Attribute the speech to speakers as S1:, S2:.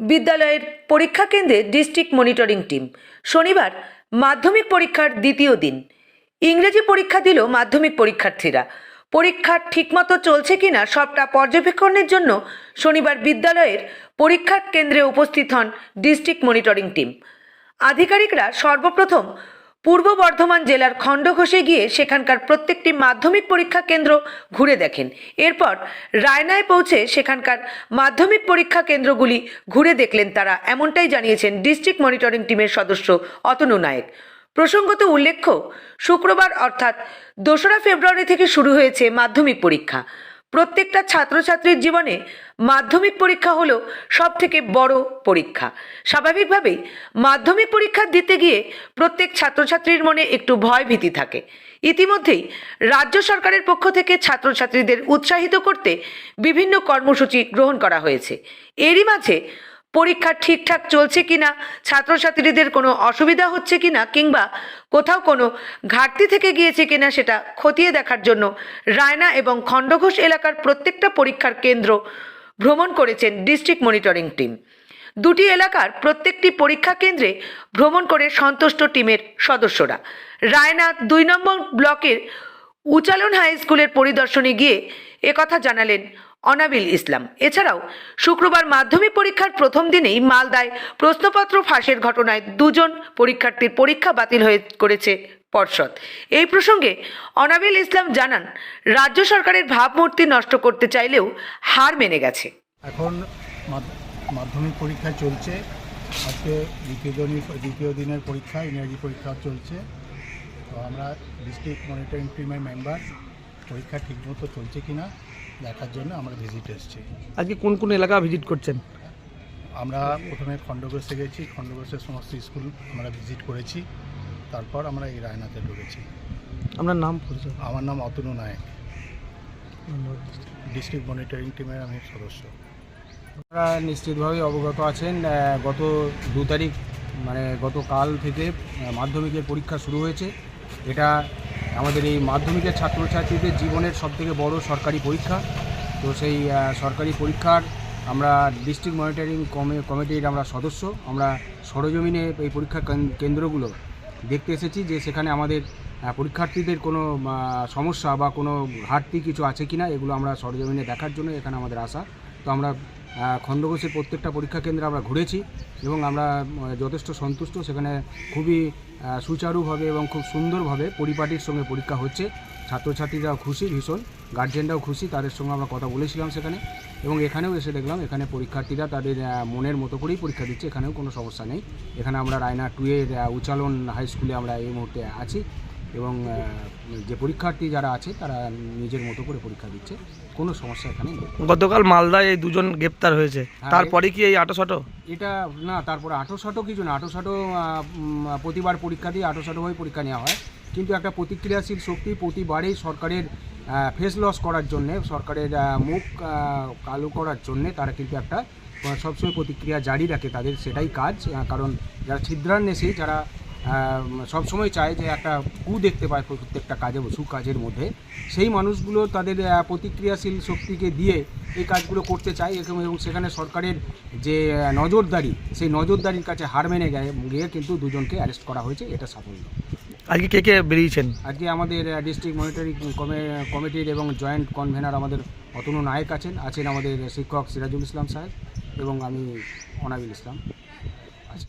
S1: বিদ্যালয়ের পরীক্ষা কেন্দ্রে ডিস্ট্রিক্ট মনিটরিং টিম। শনিবার মাধ্যমিক পরীক্ষার দ্বিতীয় দিন। ইংরেজি পরীক্ষা দিল মাধ্যমিক পরীক্ষার্থীরা। পরীক্ষা ঠিকমতো চলছে কিনা সবটা পর্যবেক্ষণের জন্য শনিবার বিদ্যালয়ের পরীক্ষা কেন্দ্রে উপস্থিত হন ডিস্ট্রিক্ট মনিটরিং টিম। আধিকারিকরা সর্বপ্রথম পূর্ব বর্ধমান জেলার খণ্ডঘোষে গিয়ে সেখানকার প্রত্যেকটি মাধ্যমিক পরীক্ষা কেন্দ্র ঘুরে দেখেন। এরপর রায়নায় পৌঁছে সেখানকার মাধ্যমিক পরীক্ষা কেন্দ্রগুলি ঘুরে দেখলেন তারা। এমনটাই জানিয়েছেন ডিস্ট্রিক্ট মনিটরিং টিমের সদস্য অতনু নায়েক। প্রসঙ্গত উল্লেখ্য, শুক্রবার অর্থাৎ দোসরা ফেব্রুয়ারি থেকে শুরু হয়েছে মাধ্যমিক পরীক্ষা। প্রত্যেকটা ছাত্রছাত্রীর জীবনে মাধ্যমিক পরীক্ষা হলো সব থেকে বড় পরীক্ষা। স্বাভাবিকভাবেই মাধ্যমিক পরীক্ষা দিতে গিয়ে প্রত্যেক ছাত্রছাত্রীর মনে একটু ভয় ভীতি থাকে। ইতিমধ্যেই রাজ্য সরকারের পক্ষ থেকে ছাত্রছাত্রীদের উৎসাহিত করতে বিভিন্ন কর্মসূচি গ্রহণ করা হয়েছে। এরই মাঝে পরীক্ষা ঠিকঠাক চলছে কিনা, ছাত্রছাত্রীদের কোনো অসুবিধা হচ্ছে কিনা, কিংবা কোথাও কোনো ঘাটতি থেকে গিয়েছে কিনা সেটা খতিয়ে দেখার জন্য রায়না এবং খণ্ডঘোষ এলাকার প্রত্যেকটা পরীক্ষার কেন্দ্র ভ্রমণ করেছেন ডিস্ট্রিক্ট মনিটরিং টিম। দুটি এলাকার প্রত্যেকটি পরীক্ষা কেন্দ্রে ভ্রমণ করে সন্তুষ্ট টিমের সদস্যরা। রায়না দুই নম্বর ব্লকের উচালন হাই স্কুলের পরিদর্শনে গিয়ে একথা জানালেন অনাবিল ইসলাম। এছাড়াও, শুক্রবার মাধ্যমিক পরীক্ষার প্রথম দিনেই মালদায় প্রশ্নপত্র ফাঁসের ঘটনায় দুজন পরীক্ষার্থীর পরীক্ষা বাতিল হয়ে করেছে পর্ষদ। এই প্রসঙ্গে অনাবিল ইসলাম জানান, রাজ্য সরকারের ভাবমূর্তি নষ্ট করতে চাইলেও হার মেনে গেছে।
S2: এখন মাধ্যমিক পরীক্ষা চলছে। আজকে দ্বিতীয় দিনই দ্বিতীয় দিনের পরীক্ষা, ইংরেজি পরীক্ষা চলছে। তো আমরা ডিস্ট্রিক্ট মনিটরিং টিমের মেম্বার, পরীক্ষা ঠিকমতো চলছে কিনা দেখার জন্য আমরা ভিজিট এসেছি।
S3: আজকে কোন কোন এলাকা ভিজিট করছেন?
S2: আমরা প্রথমে খণ্ডঘোষে গেছি খণ্ডঘোষের সমস্ত স্কুল আমরা ভিজিট করেছি তারপর আমরা এই রায়নাতে ঢুকেছি।
S3: আপনার নাম পরিচয়?
S2: আমার নাম অতনু নায়ক। ডিস্ট্রিক্ট মনিটরিং টিমের আমি সদস্য।
S4: আপনারা নিশ্চিতভাবে অবগত আছেন গত দু তারিখ মানে গতকাল থেকে মাধ্যমিকের পরীক্ষা শুরু হয়েছে। এটা আমাদের এই মাধ্যমিকের ছাত্রছাত্রীদের জীবনের সবথেকে বড় সরকারি পরীক্ষা। তো সেই সরকারি পরীক্ষার আমরা ডিস্ট্রিক্ট মনিটরিং কমিটির আমরা সদস্য। আমরা সরজমিনে এই পরীক্ষা কেন্দ্রগুলো দেখতে এসেছি যে সেখানে আমাদের পরীক্ষার্থীদের কোনো সমস্যা বা কোনো ঘাটতি কিছু আছে কিনা, এগুলো আমরা সরজমিনে দেখার জন্য এখানে আমাদের আসা তো আমরা খণ্ডঘোষের প্রত্যেকটা পরীক্ষা কেন্দ্রে আমরা ঘুরেছি এবং আমরা যথেষ্ট সন্তুষ্ট। সেখানে খুবই সুচারুভাবে এবং খুব সুন্দরভাবে পরিপাটির সঙ্গে পরীক্ষা হচ্ছে। ছাত্রছাত্রীরাও খুশি ভীষণ। গার্জেনরাও খুশি তাদের সঙ্গে আমরা কথা বলেছিলাম সেখানে। এবং এখানেও এসে দেখলাম এখানে পরীক্ষার্থীরা তাদের মনের মতো করেই পরীক্ষা দিচ্ছে এখানেও কোনো সমস্যা নেই। এখানে আমরা রায়না টুয়ের আহ, উচালন হাই স্কুলে আমরা এই মুহূর্তে আছি। এবং যে পরীক্ষার্থী যারা আছে তারা নিজের মতো করে পরীক্ষা দিচ্ছে। কোনো সমস্যা এখানে নেই।
S3: গতকাল মালদায় এই দুজন গ্রেপ্তার হয়েছে।
S4: হ্যাঁ,
S3: তারপরে কি এই আটো শটো
S4: এটা না তারপরে আটো সাটো কিছু না। আটো সাটো প্রতিবার পরীক্ষা দিয়ে আটো সাটো হয়ে পরীক্ষা নেওয়া হয়। কিন্তু একটা প্রতিক্রিয়াশীল শক্তি প্রতিবারেই সরকারের ফেস লস করার জন্যে সরকারের মুখ কালো করার জন্যে তারা কিন্তু একটা সবসময় প্রতিক্রিয়া জারি রাখে তাদের। সেটাই কাজ কারণ যারা ছিদ্রান্বেষী যারা সবসময় চায় যে একটা কু দেখতে পায় প্রত্যেকটা কাজে সুকাজের মধ্যে। সেই মানুষগুলো তাদের প্রতিক্রিয়াশীল শক্তিকে দিয়ে এই কাজগুলো করতে চায় এবং এবং সেখানে সরকারের যে নজরদারি সেই নজরদারির কাছে হার মেনে গিয়ে গিয়ে কিন্তু দুজনকে অ্যারেস্ট করা হয়েছে এটা সাফল্য
S3: আজকে কে কে বেরিয়েছেন?
S4: আজকে আমাদের ডিস্ট্রিক্ট মনিটরিং কমিটির এবং জয়েন্ট কনভেনার আমাদের অতনু নায়ক আছেন আছেন আমাদের শিক্ষক সিরাজুল ইসলাম সাহেব এবং আমি অনাবিল ইসলাম।